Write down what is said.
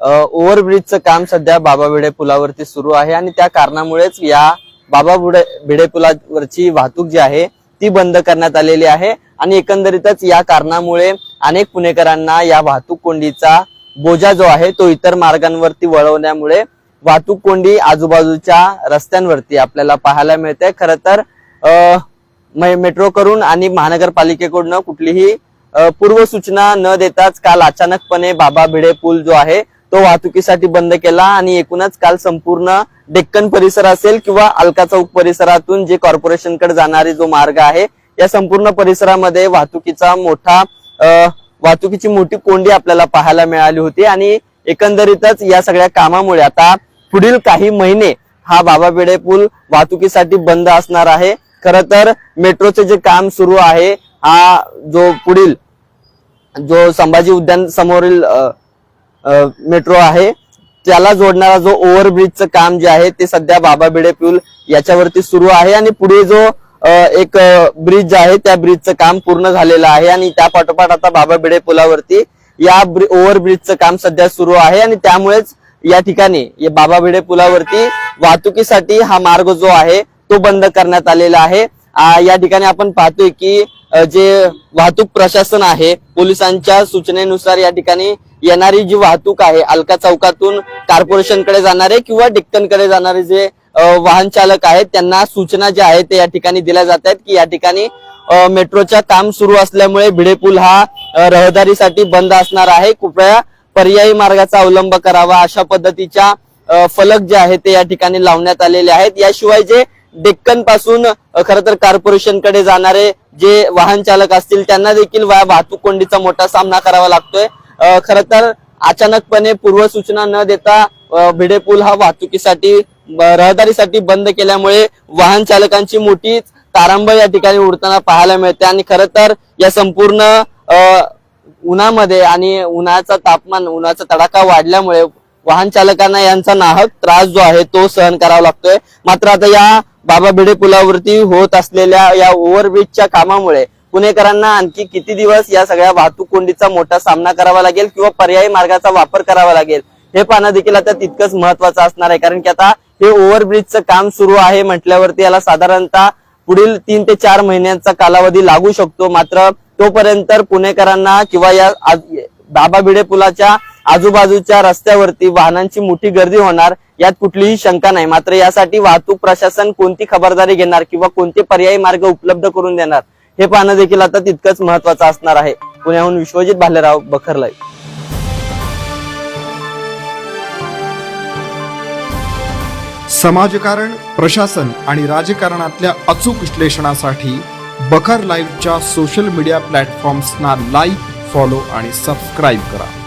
ओव्हरब्रिजचं काम सध्या बाबा भिडे पुलावरती सुरू आहे आणि त्या कारणामुळेच या बाबा बुडे भिडे पुलावरची वाहतूक जी आहे ती बंद करण्यात आलेली आहे. आणि एकंदरीतच या कारणामुळे अनेक पुणेकरांना या वाहतूक कोंडीचा बोजा जो आहे तो इतर मार्गांवरती वळवण्यामुळे वाहतूक कोंडी आजूबाजूच्या रस्त्यांवरती आपल्याला पाहायला मिळते. खर तर मेट्रो करून मेट्रोकडून आणि महानगरपालिकेकडून कुठलीही पूर्वसूचना न देताच काल अचानकपणे बाबा भिडे पूल जो आहे तो वाहतुकीसाठी बंद केला आणि एकूणच काल संपूर्ण डेक्कन परिसर असेल किंवा अलका चौक परिसरातून जे कॉर्पोरेशनकडे जाणारी जो मार्ग आहे या संपूर्ण परिसरामध्ये वाहतुकीचा मोठा वाहतुकीची मोठी कोंडी आपल्याला पाहायला मिळाली होती आणि एकंदरीतच या सगळ्या कामामुळे आता पुढील काही महिने हा बाबा बेडे पूल वाहतुकीसाठी बंद असणार आहे. खर तर मेट्रोचे जे काम सुरू आहे हा जो पुढील जो संभाजी उद्यान समोरील मेट्रो आहे. त्याला जोडणारा जो ओव्हरब्रिजचं काम जे आहे ते सध्या बाबा भिडे पूल याच्यावरती सुरू आहे आणि पुढे जो एक ब्रिज आहे त्या ब्रिजचं काम पूर्ण झालेलं आहे आणि त्या पाठोपाठ आता बाबा भिडे पुलावरती या ओव्हरब्रिजचं काम सध्या सुरू आहे आणि त्यामुळेच या ठिकाणी या बाबा भिडे पुलावरती वाहतुकीसाठी हा मार्ग जो आहे तो बंद करण्यात आलेला आहे. या ठिकाणी आपण पाहतोय की जे वाहतूक प्रशासन आहे पोलिसांच्या सूचनेनुसार या ठिकाणी येणारी जी वाहतूक आहे अलका चौकातून कॉर्पोरेशनकडे जाणारे किंवा डेक्कनकडे जाणारे जे वाहन चालक आहेत त्यांना सूचना ज्या आहेत ते या ठिकाणी दिल्या जात आहेत की या ठिकाणी अ, मेट्रोच्या काम सुरू असल्यामुळे भिडे पूल हा रहदारीसाठी बंद असणार आहे. कृपया पर्यायी मार्गाचा अवलंब करावा. अशा पद्धतीच्या फलक जे आहेत ते या ठिकाणी लावण्यात आलेले आहेत. याशिवाय जे डेक्कनपासून खर तर कॉर्पोरेशनकडे जाणारे जे वाहन चालक असतील त्यांना देखील वाहतूक कोंडीचा मोठा सामना करावा लागतोय. खर तर अचानकपणे पूर्वसूचना न देता भिडे पूल हा वाहतुकीसाठी रहदारीसाठी बंद केल्यामुळे वाहन चालकांची मोठी तारांब या ठिकाणी उडताना पाहायला मिळते. आणि खर तर या संपूर्ण उन्हामध्ये आणि उन्हाचा तापमान उन्हाचा तडाखा वाढल्यामुळे वाहन चालकांना यांचा नाहक त्रास जो आहे तो सहन करावा लागतोय. मात्र आता या बाबा भिडे पुलावरती होत असलेल्या या ओव्हरब्रिजच्या कामामुळे पुणेकरांना आणखी किती दिवस या सगळ्या वाहतूक कोंडीचा मोठा सामना करावा लागेल किंवा पर्यायी मार्गाचा वापर करावा लागेल? हे पाहणं देखील आता तितकंच महत्वाचं असणार आहे कारण की आता हे ओव्हरब्रिजचं काम सुरू आहे म्हटल्यावरती याला साधारणतः पुढील तीन ते चार महिन्यांचा कालावधी लागू शकतो. मात्र तोपर्यंत पुणेकरांना किंवा या आज- बाबा भिडे पुलाच्या आजूबाजूच्या रस्त्यावरती वाहनांची मोठी गर्दी होणार यात कुठलीही शंका नाही. मात्र यासाठी वाहतूक प्रशासन कोणती खबरदारी घेणार किंवा कोणते पर्यायी मार्ग उपलब्ध करून देणार? हे पाहणं देखील आता तितकंच महत्वाचं असणार आहे. पुण्याहून विश्वजित भालेराव बखरलाई समाजकारण प्रशासन आणि राजकारणातल्या अचूक विश्लेषणासाठी बखर लाईव्हच्या सोशल मीडिया प्लॅटफॉर्म्सना लाईक फॉलो आणि सबस्क्राईब करा.